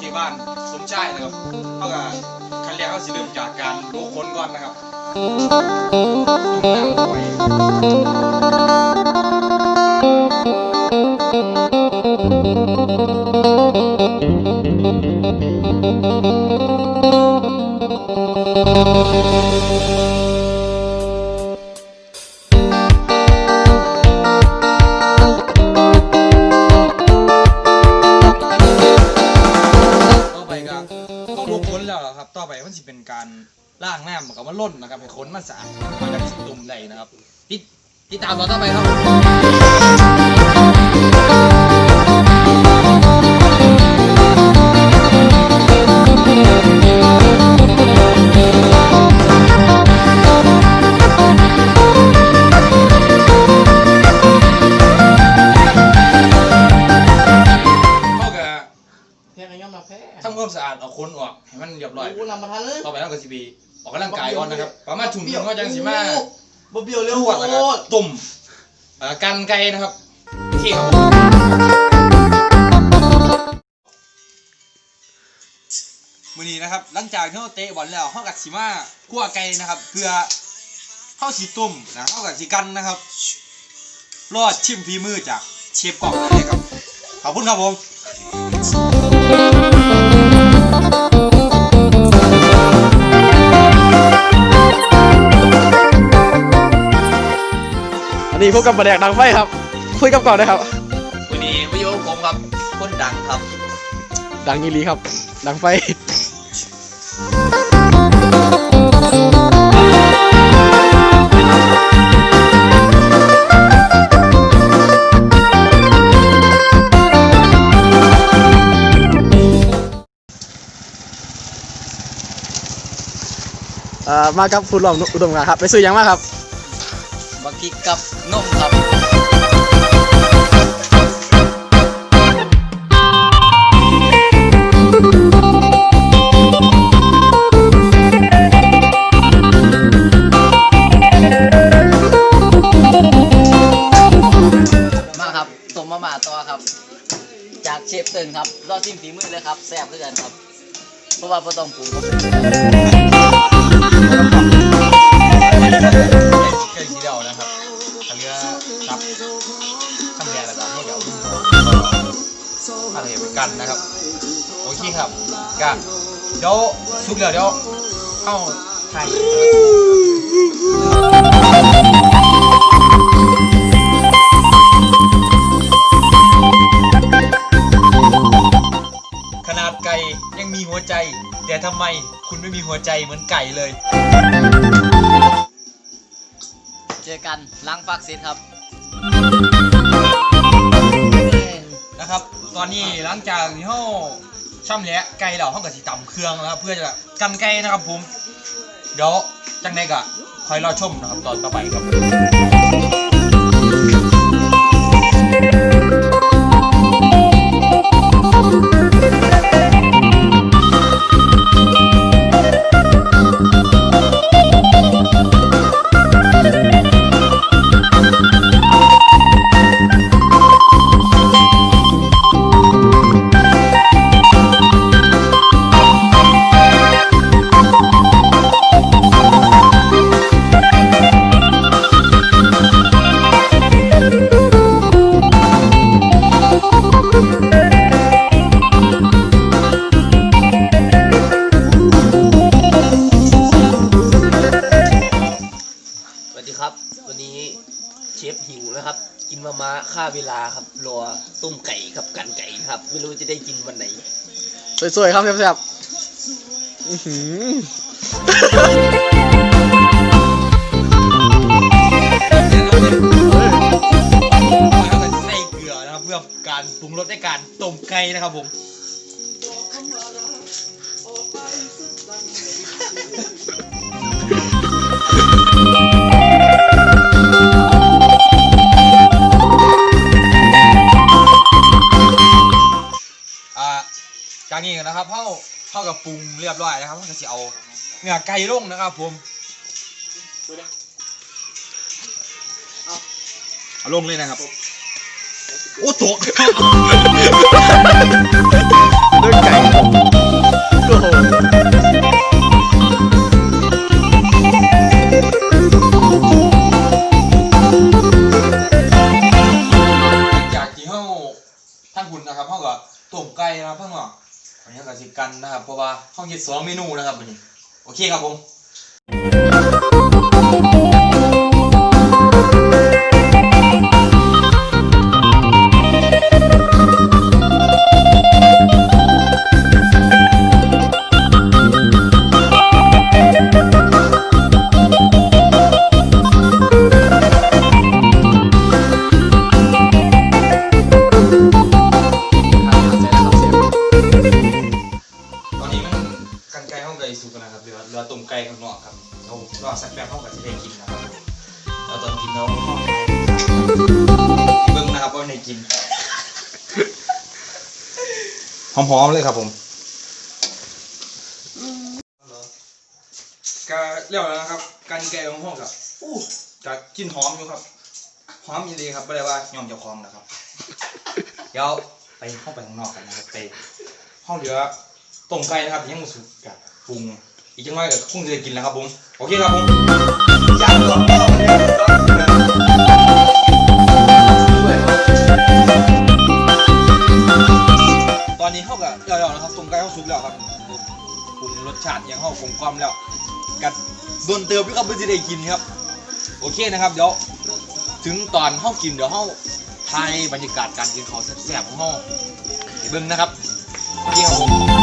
ที่บ้านสมชายนะครับเท่ากับขั้นแรกเขาสิเริ่มจากการดูคนก่อนนะครับดูน้ำไว้ต่อไป ต้องดูคนแล้วครับ ต่อไปมันจะเป็นการล่างน้ำกับว่าล่นนะครับให้คนมันสะอาดมันจะสิตุ่มได้นะครับติดติดตามเราต่อไปครับ มันำมาทันเลยต่อไปเราก็สิบีออกกำลังกายก่อนนะครับ ประมาณถุงหนึงก็จังสิมาบ่เบี้ยวเร็วลโควดนะครับตรตุ่มอ่อกันไกลนะครับเที่ครับมือนี้นะครับ หลังจากที่เราเตะบอลแล้วเข้ากับสิมาคั่วไก่นะครับ เพื่อเข้าสีตุ่มนะเข้ากับสีกันนะครับ รอดชิมฝีมือจากเชฟกล่องเลยครับ ขอบคุณครับผม นนี้พบกับประแดกดังไฟครับ คุยกับก่อนได้ครับ วันนี้วิดีโอผมครับคนดังครับ ดังยีรีครับ ดังไฟเอ่อมากับฟูดหลอมอุดมงานครับ ไปซื้อหยังมาครับ บักกิกกับนมครับมาครับต้มมาม่าตัวครับ จากเชฟตึงครับรอชิมฝีมือเลยครับแซ่บด้วยกันครับเพราะว่าบ่ต้องปรุงครับ ทำเรือครับทำแดงแล้วก็ให้เดี๋ยวรุ่นอะไรไปกันนะครับ โอเคครับก็เดี๋ยวซุกเดี๋ยวเดี๋ยวเข้าไทยขนาดไก่ยังมีหัวใจ แต่ทำไมคุณไม่มีหัวใจเหมือนไก่เลย เจอกันล้างฟักเสร็จครับนะครับ ตอนนี้หลังจากที่เราช่ำแหละไก่เราห้องกับสีตำเครื่องนะครับ เพื่อจะกันไก่นะครับผม เดี๋ยวจังไดก็คอยรอชมนะครับตอนต่อไปครับ ลาครับรอต้มไก่กับกันไก่ครับ ไม่รู้จะได้กินวันไหน สวยๆครับแซ่บๆอื้อหือแล้วก็ใส่เกลือนะครับเพื่อการปรุงรสในการต้มไก่นะครับผม จากนี้นะครับเข้าเข้ากับปรุงเรียบร้อยนะครับก็จะเอาเนื้อไก่ลงนะครับ ผมเอาลงเลยนะครับ โอ้ตกด้อไก่ ราะว่าห้องเฮ็ดสองเมนูนะครับวันนี้โอเคครับผม นะครับเหลือเหลือต้มไก่ข้างนอกครับเรารอสักแป๊บห้องก็จะได้กินนะครับแล้วตอนกินเราห้องเบิ้งนะครับว่าในกินหอมๆเลยครับผมก็เรียบร้อยแล้วนะครับกันไก่ของห้องกับอู้จะกินหอมอยู่ครับหอมยินดีครับไม่ได้ว่ายอมเจ้าของนะครับเดี๋ยวไปเข้าไปข้างนอกกันนะครับไปห้องเหลือต้มไก่นะครับยังม่สุกกับปรุง อีกจังหน่อยก็คงจะได้กินแล้วครับผมโอเคครับผมย่างก่อนตอนนี้เข้ากับเดี๋ยวๆนะครับต้มไก่เข้าสุกแล้วครับปรุงรสชาติยังเข้ากลมกล่อมแล้วกัดโดนเติมพี่ครับเพื่อจะได้กินครับ โอเคนะครับเดี๋ยวถึงตอนเข้ากินเดี๋ยวเข้าไทยบรรยากาศการกินของแซ่บๆของห้องเบิ่งนะครับโอเคครับผม